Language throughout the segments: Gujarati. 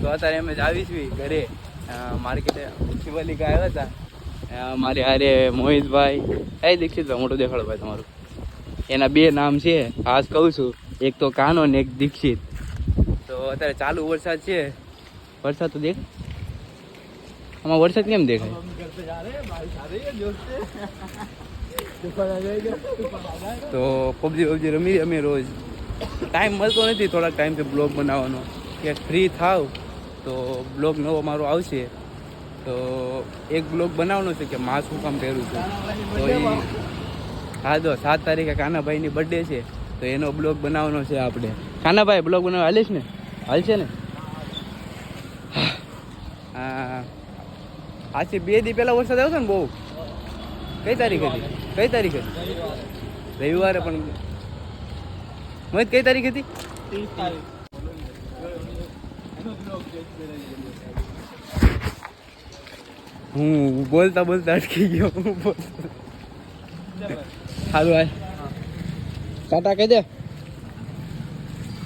તો અત્યારે અમે જ છીએ ઘરે. માર્કેટે શિવલિકા આવ્યા હતા. મારી હારે મોહિતભાઈ. એ દીક્ષિતભાઈ મોટું દેખાડો ભાઈ તમારું. એના બે નામ છે, ખાસ કહું છું. એક તો કાનો ને એક દીક્ષિત. તો અત્યારે ચાલુ વરસાદ છે. વરસાદ તો દેખ આમાં વરસાદ કેમ દેખાય? તો પબજી પબજી રમી અમે રોજ. ટાઈમ મળતો નથી, થોડાક ટાઈમથી બ્લોગ બનાવવાનો. કે ફ્રી થાવ. તો બ્લોગ નવો મારો આવશે, તો એક બ્લોગ બનાવવાનો છે કે માં શું કામ પહેરું છું. તો એ હા તો સાત તારીખે કાનાભાઈની બર્થડે છે, તો એનો બ્લોગ બનાવવાનો છે આપણે. કાનાભાઈ, બ્લોગ બનાવવા હાલીશ ને? હાલશે ને? આજે બે દી પહેલાં વરસાદ આવ્યો હતો ને બહુ. કઈ તારીખ હતી? કઈ તારીખ હતી? રવિવારે પણ. મોહિત, કઈ તારીખ હતી? હું બોલતા બોલતા અટકી ગયો. સારું ભાઈ ટાટા કહી દે.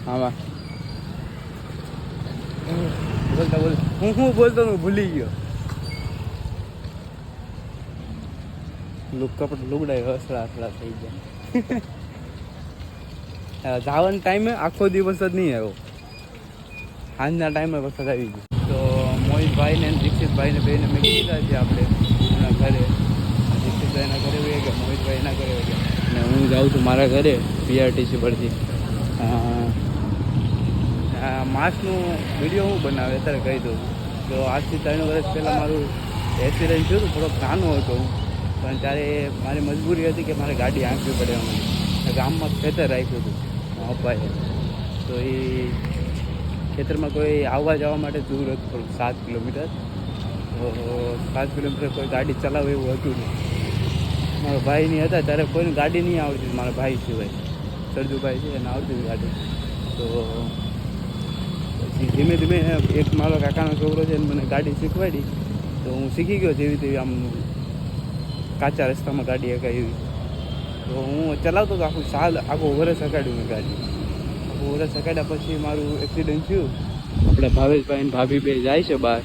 હા બોલતા બોલ. હું હું બોલતો હું ભૂલી ગયો. લુક કપડ લુગડાય હસડા હસડા થઈ ગયા. જવાના ટાઈમે આખો દિવસ જ નહીં આવ્યો. સાંજના ટાઈમે વરસાદ આવી ગયો. તો મોહિતભાઈ ને દીક્ષિતભાઈ ને બેને મેં કીધા છે આપણે એના ઘરે. દીક્ષિતભાઈના ઘરે વહી ગયા મોહિતભાઈ એના ઘરે વહી ગયા. અને હું જાઉં છું મારા ઘરે પીઆરટીસી પરથી. માસનું વીડિયો હું બનાવે અત્યારે કહી દઉં. તો આજથી ત્રણ વર્ષ પહેલાં મારું એક્સિડન્ટ થયું હતું, થોડોક નાનો હતો હું. પણ ત્યારે મારી મજબૂરી હતી કે મારે ગાડી આંકવી પડે ગામમાં ખેતર રાખ્યું હતું પપ્પાએ તો એ ખેતરમાં કોઈ આવવા જવા માટે દૂર હતું, થોડુંક સાત કિલોમીટર. તો સાત કિલોમીટર કોઈ ગાડી ચલાવે એવું હતું નહીં. મારા ભાઈની હતા, ત્યારે કોઈને ગાડી નહીં આવડતી મારા ભાઈ સિવાય. સરજુભાઈ છે, એને આવડતી હતી ગાડી. તો પછી ધીમે ધીમે એક મારો કાકાનો છોકરો છે મને ગાડી શીખવાડી. તો હું શીખી ગયો જેવી તેવી આમ કાચા રસ્તામાં ગાડી એકાય એવી. તો હું ચલાવતો તો આખું સાલ, આખું વરસ હકાડ્યું મેં ગાડી. આખું વરસ પછી મારું એક્સિડન્ટ થયું. આપણે ભાવેશભાઈ અને ભાભી બે જાય છે બહાર.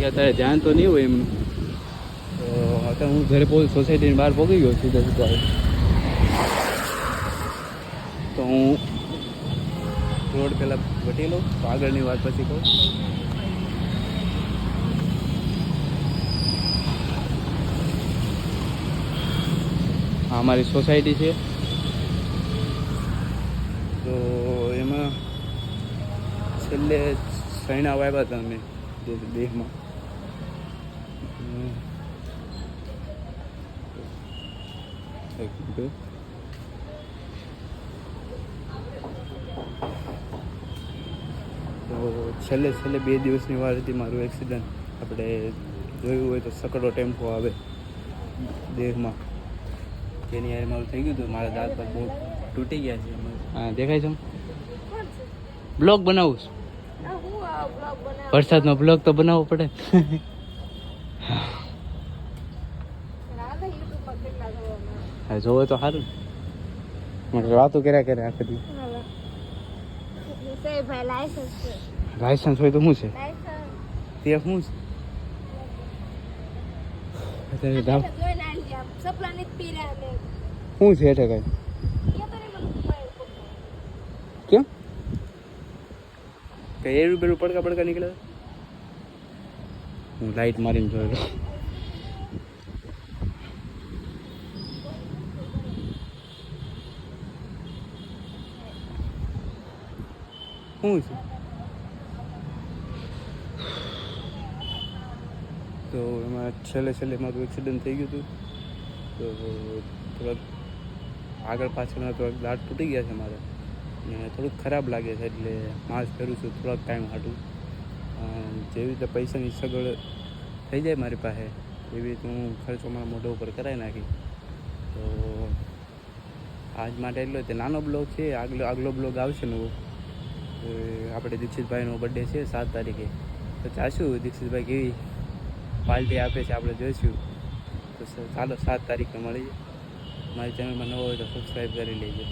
એ અત્યારે ધ્યાન તો નહીં હોય એમનું તો અત્યારે હું ઘરે પહોંચ સોસાયટીની બહાર પહોંચી ગયો સીધા સીધા તો હું રોડ પહેલાં વટી લઉં, તો આગળની વાત પછી કહું. આ અમારી સોસાયટી છે. તો એમાં છેલ્લે સૈણા વાવ્યા હતા અમે જે દેહમાં. તો છેલ્લે છેલ્લે બે દિવસની વાર હતી મારું એક્સિડન્ટ આપણે જોયું હોય તો સકડો ટેમ્પો આવે દેહમાં. તેની યાર મારું થઈ ગયું હતું મારા દાંત પર બહુ તૂટી ગયા છે હા દેખાય છે? બ્લોગ બનાવું છું. વરસાદનો બ્લોગ તો બનાવવો પડે. હા જોવે તો સારું મને વાતો કર્યા કરે આખી દી લાયસન્સ હોય તો શું છે? તે શું છે? અત્યારે ધામ શું છે એટલે કઈ? કેમ કે એરું બેરું પડકા પડકા નીકળે? હું લાઈટ મારીને જોઈ શું છે. તો એમાં છેલ્લે છેલ્લે મારું એક્સિડન્ટ થઈ ગયું હતું. તો થોડાક આગળ પાછળના થોડાક દાંત તૂટી ગયા છે મારે. ને થોડુંક ખરાબ લાગે છે એટલે માસ્ક પહેરું છું, થોડાક ટાઈમ હાટું. જેવી રીતે પૈસાની સગવડ થઈ જાય મારી પાસે, એવી રીતે હું ખર્ચો મારા મોઢા ઉપર કરાવી નાખી. તો આજ માટે એટલો તે નાનો બ્લોગ છે, આગલો આગલો બ્લોગ આવશે નવો. આપણે દીક્ષિતભાઈનો બર્થડે છે સાત તારીખે. તો ચાશું દીક્ષિતભાઈ કેવી પાર્ટી આપે છે આપણે જોઈશું. તો ચાલો, સાત તારીખે મળીએ. મારી ચેનલમાં નવો હોય તો સબસ્ક્રાઈબ કરી લેજો.